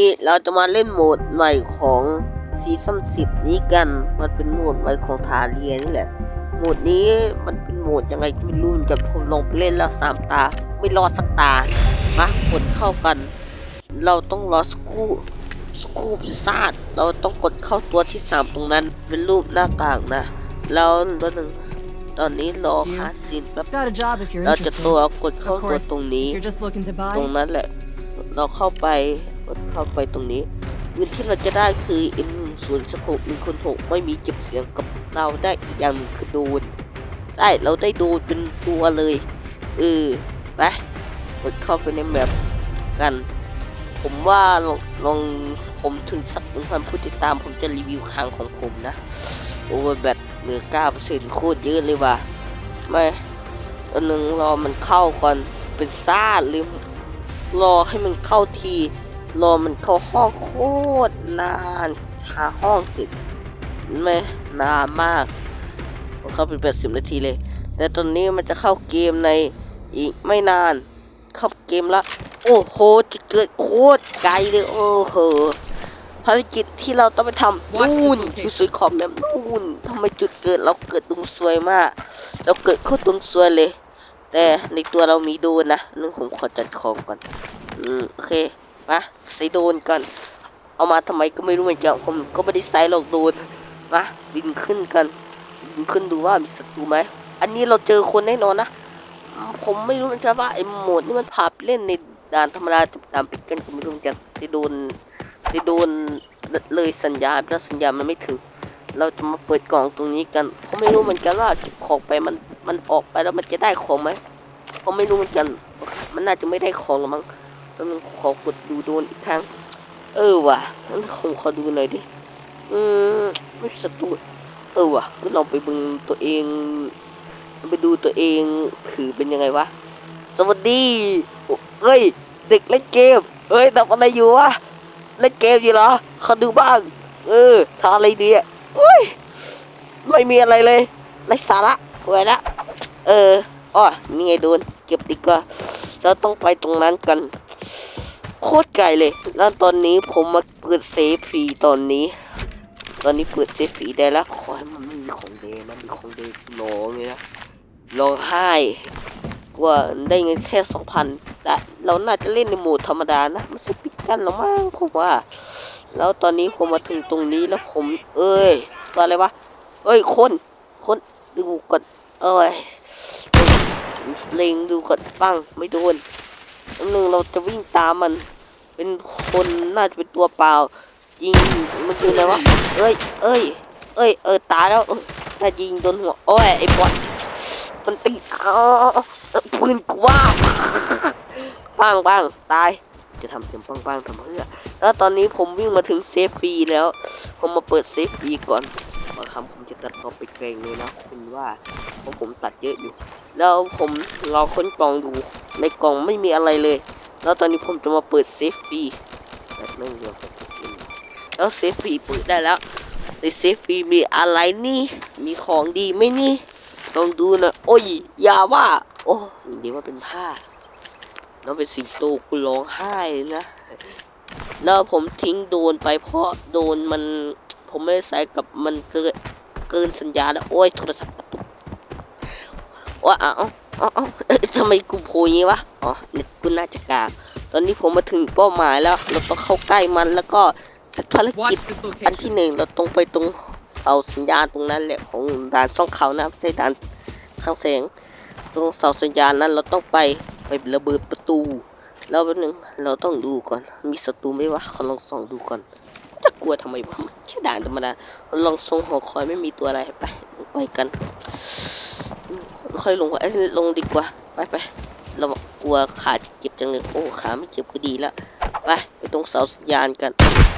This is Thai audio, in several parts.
นี่เราจะมาเล่นโหมดใหม่ของซีซั่น10นี้กัน มันเป็นโหมดใหม่ของทาเรียนี่แหละ โหมดนี้มันเป็นโหมดยังไงก็ไม่รู้เหมือนกันผมลองไปเล่นแล้วสามตา ไม่รอดสักตามากดเข้ากัน เราต้องรอสกครูสกครูพิซซ่าจเราต้องกดเข้าตัวที่3ตรงนั้น เป็นรูปหน้ากากนะ แล้วตัวหนึ่งตอนนี้รอคาสซีนแป๊บ Got a job if you're เราจะ interested. ตัวกดเข้า Of ตัว course, ตรงนี้ if you're just looking to ตรง buy, นั้นแหละ เราเข้าไป กดเข้าไปตรงนี้เงินที่เราจะได้คือ M 0 6 1คน6ไม่มีเก็บเสียงกับเราได้อีกอย่างหนึ่งคือโดนใช่เราได้โดนเป็นตัวเลยเออไปกดเข้าไปในแมปกัน ผมว่าลองลองผมถึงสักหนึ่งพันผู้ติดตามผมจะรีวิวครั้งของผมนะ โอ้ยแบตเหลือเก้าเปอร์เซ็นต์โคตรเยอะเลยว่ะไม่อันหนึ่งรอมันเข้าก่อนเป็นซ่าหรือรอให้มันเข้าที รอมันเข้าห้องโคตรนานหาห้องเสร็จไม่นานมากมันเข้าเป็นแปดสิบนาทีเลย แต่ตอนนี้มันจะเข้าเกมในอีกไม่นาน เข้าเกมละ โอ้โหจุดเกิดโคตรไกลเลยโอ้โหภารกิจที่เราต้องไปทำนู่นอยู่สุดขอบแบบนู่นทำไมจุดเกิดเราเกิดดวงซวยมาก เราเกิดโคตรดวงซวยเลย แต่ในตัวเรามีโดนนะนึงผมขอจัดของก่อนอืมโอเค มาใส่โดนก่อนเอามาทำไมก็ไม่รู้เหมือนกันผมก็ไม่ได้ใส่หรอกโดนมาบินขึ้นกันบินขึ้นดูว่ามีศัตรูไหมอันนี้เราเจอคนแน่นอนนะผมไม่รู้เหมือนกันว่าไอ้โหมดนี่มันพาไปเล่นในด่านธรรมดาด่านปิดกันก็ไม่รู้เหมือนกันได้โดนได้โดนเลยสัญญาณแล้วสัญญามันไม่ถึง เราจะมาเปิดกล่องตรงนี้กันผมไม่รู้เหมือนกันว่าเก็บของไปมันมันออกไปแล้วมันจะได้ของไหมผมไม่รู้เหมือนกัน มันน่าจะไม่ได้ของหรอมั้ง แป๊บนึงขอกดดูโดนอีกครั้ง เออว่ะงั้นผมขอดูหน่อยดิ อืมไม่ศัตรูเออว่ะก็ลองไปเบึงตัวเอง ไปดูตัวเองถือเป็นยังไงวะ สวัสดีเอ้ย เด็กเล่นเกม เอ้ยทำอะไรอยู่วะ เล่นเกมอยู่เหรอขอดูบ้าง เออทำอะไรดีอะเฮ้ย ไม่มีอะไรเลยไร้สาระกลัวละ เอออ้อนี่ไงโดน เก็บดีกว่าเราต้องไปตรงนั้นกัน โคตรไกลเลย แล้วตอนนี้ผมมาเปิดเซฟฟรีตอนนี้ ตอนนี้เปิดเซฟฟรีได้แล้วขอให้มันไม่มีของเดย์นมีของเดย์ร้องเลยนะร้องไห้กว่าได้เงินแค่สองพันแต่เราน่าจะเล่นในโหมดธรรมดานะไม่ใช่ปิดกันหรอกมั้งผมว่า แล้วตอนนี้ผมมาถึงตรงนี้แล้วผม เอ้ยตัวอะไรวะเอ้ยคนคนดูก่อนเอ้ยเล็งดูก่อนปังไม่โดน หนึ่งเราจะวิ่งตามมัน เป็นคนน่าจะเป็นตัวเปล่ายิงมันอยู่ไหนวะเอ้ยเอ้ยเอ้ยเออตายแล้วเอ้ยน่าจะยิงโดนหัวโอ้ยไอ้บอลมันตีอ๋อปืนกว้างปังปังตายจะทำเสียงปังปังทำเพื่อแล้วตอนนี้ผมวิ่งมาถึงเซฟฟรีแล้ว ผมมาเปิดเซฟฟรีก่อนบาคำผม ตัดต่อไปเกรงเลยนะคุณว่าเพราะผมตัดเยอะอยู่ แล้วผมรอค้นกล่องดูในกล่องไม่มีอะไรเลย แล้วตอนนี้ผมจะมาเปิดเซฟฟรีแบบไม่เดียวกับเซฟฟรีแล้วเซฟฟรีเปิดได้แล้วในเซฟฟรีมีอะไรนี่ มีของดีไหมนี่ลองดูนะโอ้ยอย่าว่า โอ้เดี๋ยวว่าเป็นผ้าแล้วเป็นสิงโตกูร้องไห้นะ แล้วผมทิ้งโดนไปเพราะโดนมันผมไม่ใส่กับมันเกิน เกินสัญญาแล้วโอ้ยโทรศัพท์กระตุกว่าเอ้าเอ้าเอ้าเอ้ยทำไมกูโผล่อย่างงี้วะอ๋อเน็ตกูน่าจะกากตอนนี้ผมมาถึงเป้าหมายแล้ว เราต้องเข้าใกล้มันแล้วก็เสร็จภารกิจ Watch this อัน location. ที่หนึ่งเราตรงไปตรงเสาสัญญาณตรงนั้นแหละของด่านซ่องเขานะไม่ใช่ด่านข้างแสง ตรงเสาสัญญาณนั้นเราต้องไปไประเบิดประตู แล้วแป๊บนึงเราต้องดูก่อน มีศัตรูไหมวะขอลองส่องดูก่อนจะ กลัวทำไมวะมันแค่ด่านธรรมดาลองทรงหอคอยไม่มีตัวอะไรไปไปกันค่อยลงว่าเอ้ยลงดีกว่าไปไปเรากลัวขาจะเจ็บจังเลยโอ้ขาไม่เจ็บก็ดีละไปไปตรงเสาสัญญาณกัน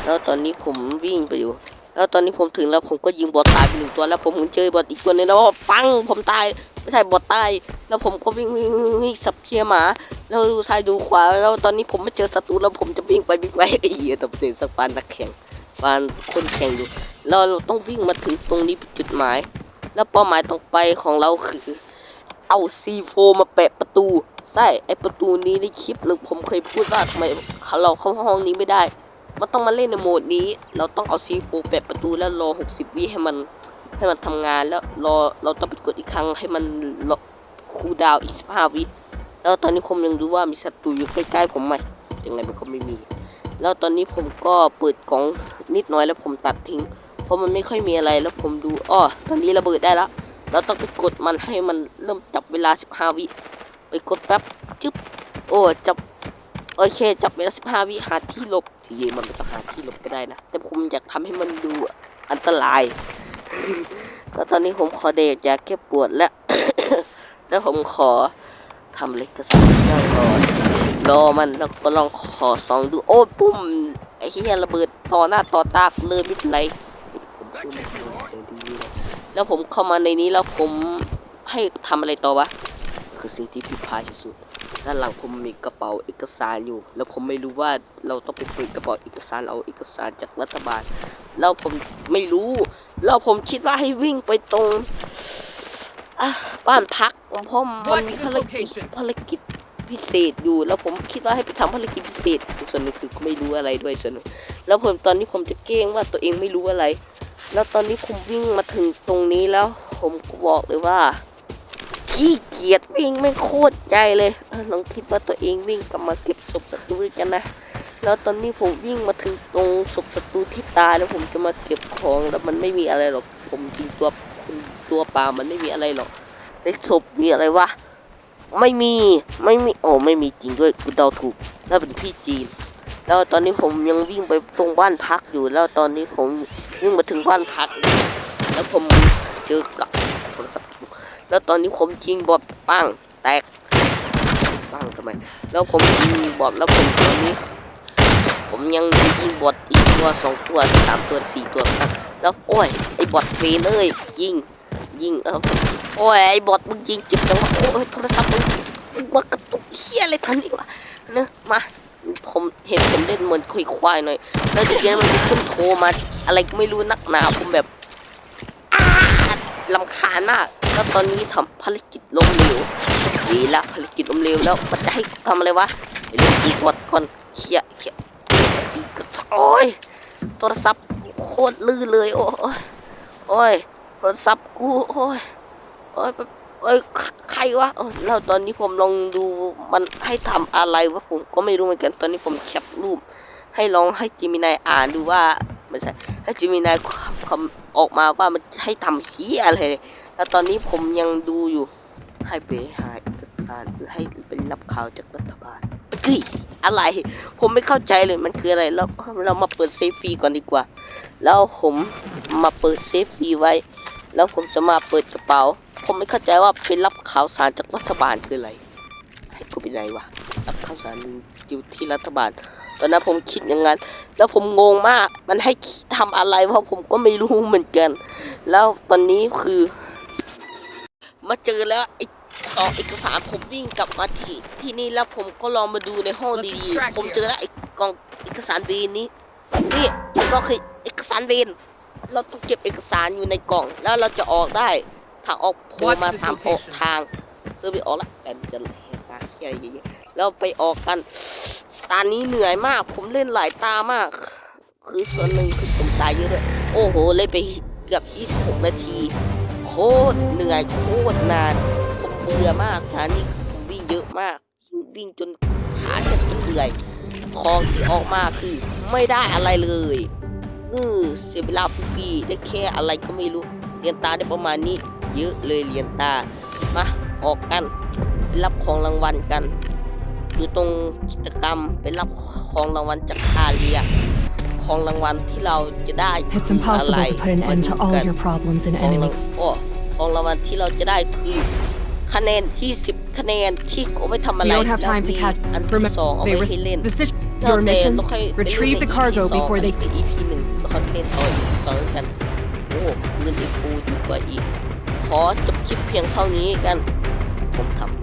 แล้วตอนนี้ผมวิ่งไปอยู่ แล้วตอนนี้ผมถึงแล้วผมก็ยิงบอทตายไปหนึ่งตัวแล้วผมเจอบอทอีกตัวหนึงแล้วปังผมตายไม่ใช่บอทตายแล้วผมก็วิ่งวิ่งวิ่งวิ่งสับเพียหมาแล้วดูซ้ายดูขวาแล้วตอนนี้ผมไม่เจอศัตรูแล้วผมจะวิ่งไปวิ่งไปไอ้เหี้ยตบเสียงสักปานนักแข่ง ปานคนแข่งอยู่เราต้องวิ่งมาถึงตรงนี้จุดหมาย แล้วเป้าหมายต่อไปของเราคือ เอาซีโฟมาแปะประตูใช่ไอประตูนี้ในคลิปหนึ่งผมเคยพูดว่าทำไมเราเข้าห้องนี้ไม่ได้ มันต้องมาเล่นในโหมดนี้ เราต้องเอาซีโฟแปดประตูแล้วรอ 60 วิให้มันให้มันทำงานแล้วรอเราต้องไปกดอีกครั้งให้มันรอคูลดาวอีก15วิแล้วตอนนี้ผมยังดูว่ามีศัตรูอยู่ใกล้ๆผมไหมยังไงมันก็ไม่มี แล้วตอนนี้ผมก็เปิดกล่อง นิดหน่อยแล้วผมตัดทิ้ง เพราะมันไม่ค่อยมีอะไรแล้วผมดูอ้อตอนนี้ระเบิดได้แล้วเราต้องไปกดมันให้มันเริ่มจับเวลา 15 วิไปกดแป๊บจึ๊บโอ้จับโอเคจับเวลา 15 วิหาที่หลบทีมันไม่ต้องหาที่หลบก็ได้นะ แต่ผมอยากทำให้มันดูอันตราย แล้วตอนนี้ผมขอเดทยาแก้ปวดและ แล้วผมขอทำเล็กกระสับนั่งรอ รอมันแล้วก็ลองขอซองดูโอ้ปุ้มไอ้เหี้ยระเบิดต่อหน้าต่อตาเลยไม่เป็นไรผมพูดไม่เป็นเสียดีเลยแล้วผมเข้ามาในนี้แล้วผมให้ทำอะไรต่อวะคือสิ่งที่ผิดพลาดที่สุดด้านหลังผมมีกระเป๋าเอกสารอยู่ แล้วผมไม่รู้ว่าเราต้องไปเปิดกระเป๋าเอกสารเอาเอกสารจากรัฐบาล แล้วผมไม่รู้แล้วผมคิดว่าให้วิ่งไปตรงบ้านพักเพราะมันมีภารกิจภารกิจ พิเศษอยู่ แล้วผมคิดว่าให้ไปทำภารกิจพิเศษคือส่วนหนึงคือไม่รู้อะไรด้วยส่วนหนึงแล้วผมตอนนี้ผมจะเก้งว่าตัวเองไม่รู้อะไร แล้วตอนนี้ผมวิ่งมาถึงตรงนี้แล้ว ผมก็บอกเลยว่าขี้เกียจวิ่งไม่โคตรใจเลยเออลองคิดว่าตัวเองวิ่งกลับมาเก็บศพศัตรูกันนะ แล้วตอนนี้ผมวิ่งมาถึงตรงศพศัตรูที่ตายแล้วผมจะมาเก็บของแล้วมันไม่มีอะไรหรอก ผมจริงตัวคุณตัวปลามันไม่มีอะไรหรอกในศพมีอะไรวะ ไม่มีไม่มีโอ้ไม่มีจริงด้วยกูเดาถูกแล้วเป็นพี่จีน แล้วตอนนี้ผมยังวิ่งไปตรงบ้านพักอยู่แล้วตอนนี้ผมวิ่งมาถึงบ้านพัก แล้วผมเจอกับโทรศัพท์แล้วตอนนี้ผมยิงบอทปังแตกปังทำไม แล้วผมยิงบอทแล้วผมตอนนี้ ผมยังยิงบอทอีกตัวสองตัวสามตัวสี่ตัวสักแล้วโอ้ยไอ้บอทเวนเอ้ยยิง ยิงเออโอ้ยไอ้บอทมึงยิงจ็บจังวะโอ้ยโทรศัพท์มึงมึงมากระตุกเชี่ยอะไรทันนี่วะเนอะมาผมเห็นผมเล่นเหมือนคุยควายหน่อยแล้วทีนี้มันมีขึ้นโทรมาอะไรไม่รู้นักหนาผมแบบลำคาญมากแล้วตอนนี้ทำภารกิจล้มเหลวดีละภารกิจล้มเหลวแล้วมันจะให้กูทำอะไรวะไปเล่นอีกวอดก่อนเคลียเคลียกระสีกระซโอยโทรศัพท์โคตรลื่นเลยโอ้ยโอ้ย โทรศัพท์กูโอ้ยโอ้ยโอ้ยใครวะโอ้ยแล้วตอนนี้ผมลองดูมันให้ทำอะไรวะผมก็ไม่รู้เหมือนกันตอนนี้ผมแคปรูป ให้ลองให้จิมินายอ่านดูว่าไม่ใช่ให้จิมินายคำออกมาว่ามันให้ทำเฮียอะไรแล้วตอนนี้ผมยังดูอยู่ให้ไปหาเอกสารให้เป็นรับข่าวจากรัฐบาลเฮ้อะไร ผมไม่เข้าใจเลยมันคืออะไรแล้วเรามาเปิดเซฟฟรีก่อนดีกว่า แล้วผมมาเปิดเซฟฟรีไว้ แล้วผมจะมาเปิดกระเป๋า ผมไม่เข้าใจว่าเป็นรับข่าวสารจากรัฐบาลคืออะไร ให้กูไปไหนวะ รับข่าวสารอยู่ที่รัฐบาล ตอนนั้นผมคิดอย่างนั้น แล้วผมงงมาก มันให้ทำอะไร เพราะผมก็ไม่รู้เหมือนกัน แล้วตอนนี้คือ มาเจอแล้วไอ้สองเอกสารผมวิ่งกลับมาที่ที่นี่แล้วผมก็ลองมาดูในห้องดีๆ ผมเจอแล้วไอ้กล่องเอกสารเวนนี้ นี่ก็คือเอกสารเวน เราต้องเก็บเอกสารอยู่ในกล่อง แล้วเราจะออกได้ทางออกโผล่มาสามโผล่ทางเซอร์ไปออกละแต่มันจะแหกตาเขี้ยเยอะๆแล้วไปออกกัน ตานี้เหนื่อยมาก ผมเล่นหลายตามาก คือส่วนหนึ่งคือผมตายเยอะด้วย โอ้โห เล่นไปเกือบ 26 นาที โคตรเหนื่อยโคตรนาน ผมเบื่อมากทางนี้คือผมวิ่งเยอะมาก วิ่งจนขาแทบจะเปื่อย ของที่ออกมาคือไม่ได้อะไรเลย เออเสียเวลาฟรีๆได้แค่อะไรก็ไม่รู้เรียนตาได้ประมาณนี้ เยอะเลยเรียนตามาออกกันไปรับของรางวัลกัน อยู่ตรงกิจกรรมไปรับของรางวัลจากคาเรียของรางวัลที่เราจะได้ It's คืออะไร impossible to put an มา end ดู to all กัน your problems in ของราง enemy. โอ้ของรางวัลที่เราจะได้คือคะแนนที่10คะแนนที่เอาไว้ทำอะไร You don't have แล้ว time to มี catch. อันที่สองเอา Remember, ไว้ they ให้เล่น res- the sit- แล้ว your แต่ mission. เราค่อยไปเล่น Retrieve ใน the EP cargo สอง before อัน they นี้คือ EP หนึ่งเทนต์ต่อ EP สองกัน โอ้เงินอีฟูดีกว่าอีก ขอจบคลิปเพียงเท่านี้กัน ผมทำ